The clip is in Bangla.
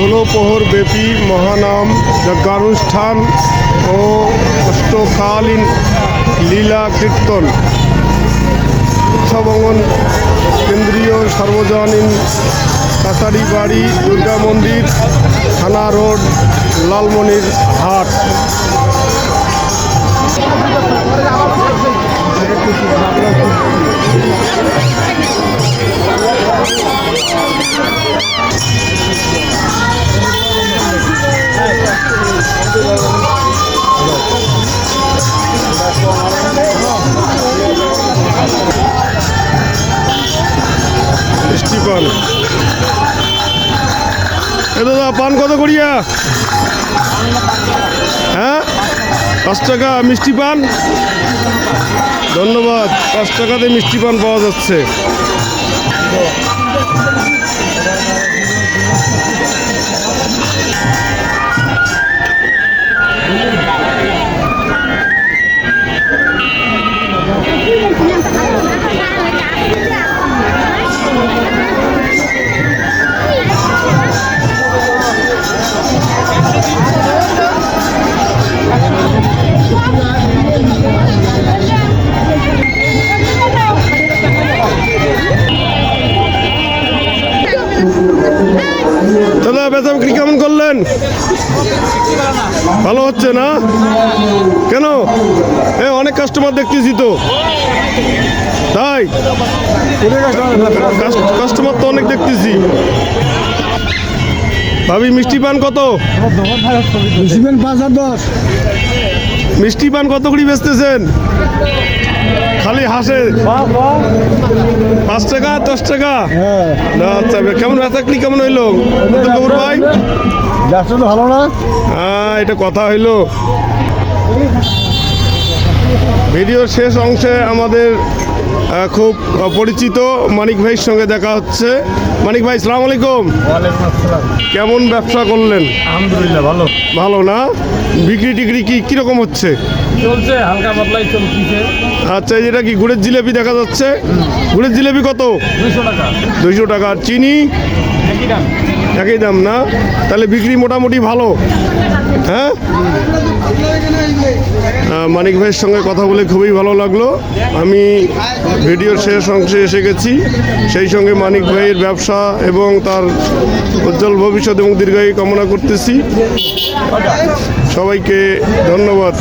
ষোলো প্রহর ব্যাপী মহানাম যজ্ঞানুষ্ঠান ও অষ্টকালীন লীলা কীর্তন। উৎসবঙ্গন কেন্দ্রীয় সর্বজনীন কাছারি বাড়ি, দুর্গা মন্দির, থানা রোড, লালমনির হাট। মিষ্টি পান এ দাদা, পান কত করিয়া? হ্যাঁ? পাঁচ টাকা মিষ্টি পান? ধন্যবাদ। পাঁচ টাকাতে মিষ্টি পান পাওয়া যাচ্ছে। দাদা, বেচা বিক্রি কেমন করলেন? ভালো হচ্ছে না? কেন? এ, অনেক কাস্টমার দেখতেছি তো। তাই? কাস্টমার তো অনেক দেখতেছি। ভাবি, মিষ্টি পান কত? পাঁচ মিষ্টি পান কত করে বেচতেছেন? খালি হাসে। পাঁচ টাকা দশ টাকা? হ্যাঁ। না আচ্ছা কেমন থাকলি কেমন হইল? ভাই? ব্যবসা তো ভালো না? হ্যাঁ এটা কথা হইল। ভিডিওর শেষ অংশে আমাদের খুব পরিচিত মানিক ভাইয়ের সঙ্গে দেখা হচ্ছে। মানিক ভাই সালাম আলাইকুম। কেমন ব্যবসা করলেন? আলহামদুলিল্লাহ ভালো। ভালো না? বিক্রি টিক্রি কি কীরকম হচ্ছে? চলছে হালকা পাতলাই চলছে আচ্ছা যেটা কি গুড়ের জিলেপি দেখা যাচ্ছে? গুড়ের জিলেপি কত? দুশো টাকা। দুইশো টাকা। আর চিনি? একই দাম। একই দাম না? তাহলে বিক্রি মোটামুটি ভালো। হ্যাঁ? মানিক ভাইয়ের সঙ্গে কথা বলে খুবই ভালো লাগল। আমি ভিডিওর শেষ অংশে এসে গেছি। সেই সঙ্গে মানিক ভাইয়ের ব্যবসা এবং তার উজ্জ্বল ভবিষ্যৎ এবং দীর্ঘায়ু কামনা করতেছি। সবাইকে ধন্যবাদ।